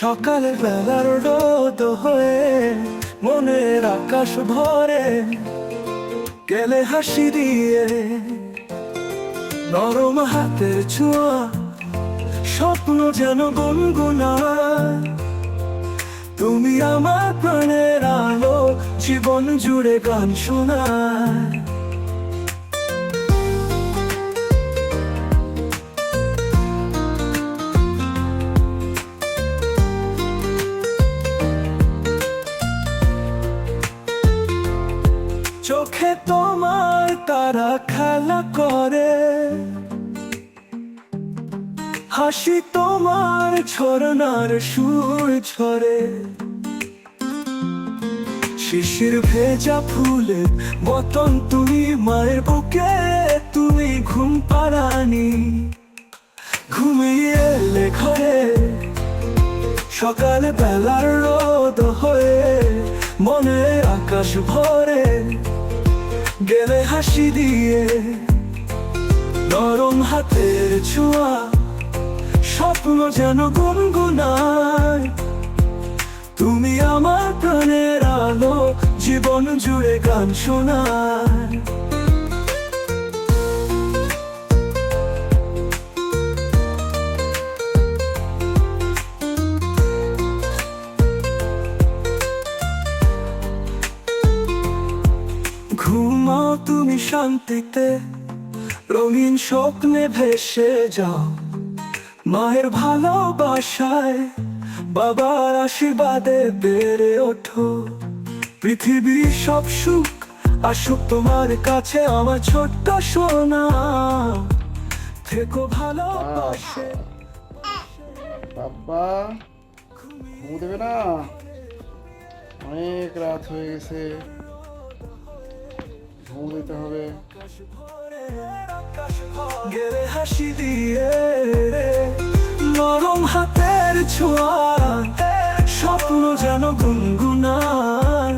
সকালে বেলার রোদ হয়ে মনের আকাশ ভরে গেলে হাসি দিয়ে নরম হাতের ছোঁয়া, স্বপ্ন যেন গুনগুনা তুমি আমার প্রাণের আলো, জীবন জুড়ে গান শোনায়। চোখে তোমার তারা খেলা করে। হাসি তোমার ঝরনার সুর ঝরে। শিশির ভেজা ফুলে মতন তুমি মায়ের বুকে, তুমি ঘুম পাড়ানি। ঘুমিয়ে লেখরে সকালে বেলার রোদ হয়ে, মনে আকাশ ভরে। গেলে হাসি দিয়ে, নরম হাতের ছোঁয়া, স্বপ্ন যেন গুনগুনায়। তুমি আমার প্রাণের আলো, জীবন জুড়ে গান শোনায়। ঘুমাও তুমি শান্তিতে, রঙিন স্বপ্নে ভেসে যাও। মায়ের ভালোবাসায় বাবার আশীর্বাদে বেড়ে ওঠো। পৃথিবীর সব সুখ আসুক তোমার কাছে, আমার ছোট্ট সোনা। থেকো ভালোবাসে। বাবা, ঘুমো দেবে না? অনেক রাত হয়ে গেছে। দিতে হবে। গেলে হাসি দিয়ে নরম হাতের ছোঁয়া, স্বপ্ন যেন গুনগুনার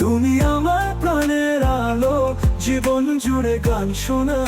তুমি আমার প্রাণের আলো, জীবন জুড়ে গান শোনা